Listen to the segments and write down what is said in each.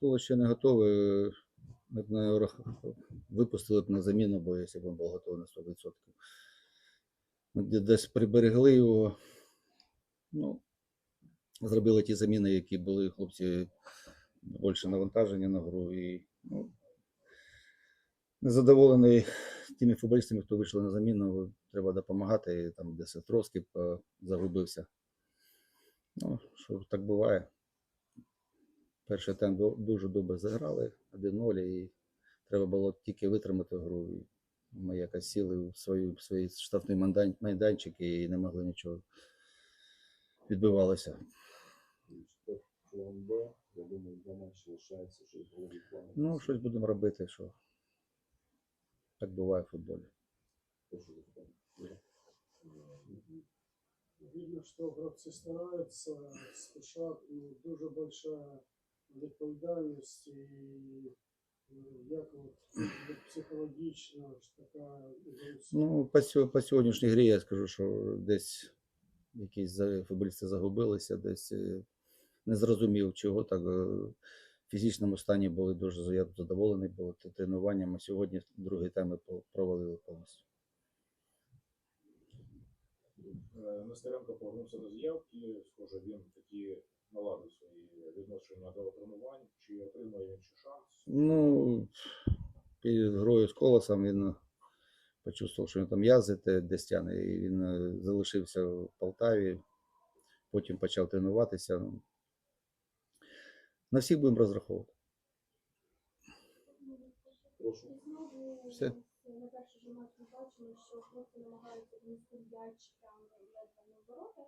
Коли ще не готовий, ми б не випустили б на заміну, бо якщо б він був готовий на 100%. Ми десь приберегли його. Ну, зробили ті заміни, які були хлопці більше навантажені на гру. І, ну, незадоволений тими футболістами, хто вийшли на заміну, треба допомагати. І там десь Троцький е, загубився. Ну, що так буває. Перший тайм дуже добре заграли 1-0, і треба було тільки витримати гру. Ми якось сіли в свою, в свій штрафний майдан- майданчик і не могли нічого відбивалося. Ну, щось будемо робити, що так буває в футболі. Видно, что гравцы стараются, спешат, и дуже большая відповідальність і е, як от психологічно ж така Ну, по, по сьогоднішній грі я скажу, що десь якісь за- футболісти загубилися, десь е, не зрозумів, чого так. е, В фізичному стані були дуже я задоволений був т- тренуванням, сьогодні другий тайм ми по- провалили повністю. Е, Нестеренко повернувся до заявки. Схоже, він таки наладив свої відношення до тренувань. Чи отримає він ще шанс? Ну, перед грою з колосом він почувствував, що він там язи те- десь тягне, і він е, залишився в Полтаві, потім почав тренуватися. Ну, На всіх будемо розраховувати. Прошу. Все. Же матч ми бачимо, що хлопці намагаються внести м'яч прямо ледве на ворота.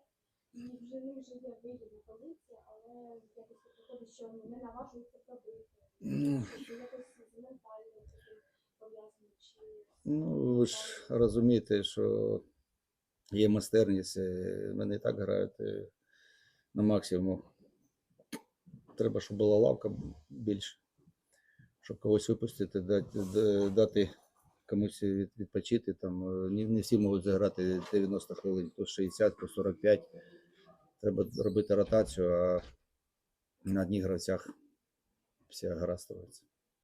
І вже в них вже є вигідна позиція, але якось виходить, що не наважуються пробити. Ну. Чи якось з ментальним таким пов'язано, чи Ну, ви ж розумієте, що є майстерність, е, мене і так грають е, на максимум. Треба, щоб була лавка більше, щоб когось випустити, дати, дати комусь відпочити. Там, е, не, всі можуть заграти 90 хвилин, то 60, то 45. Треба робити ротацію, а на одних гравцях вся гра ставиться.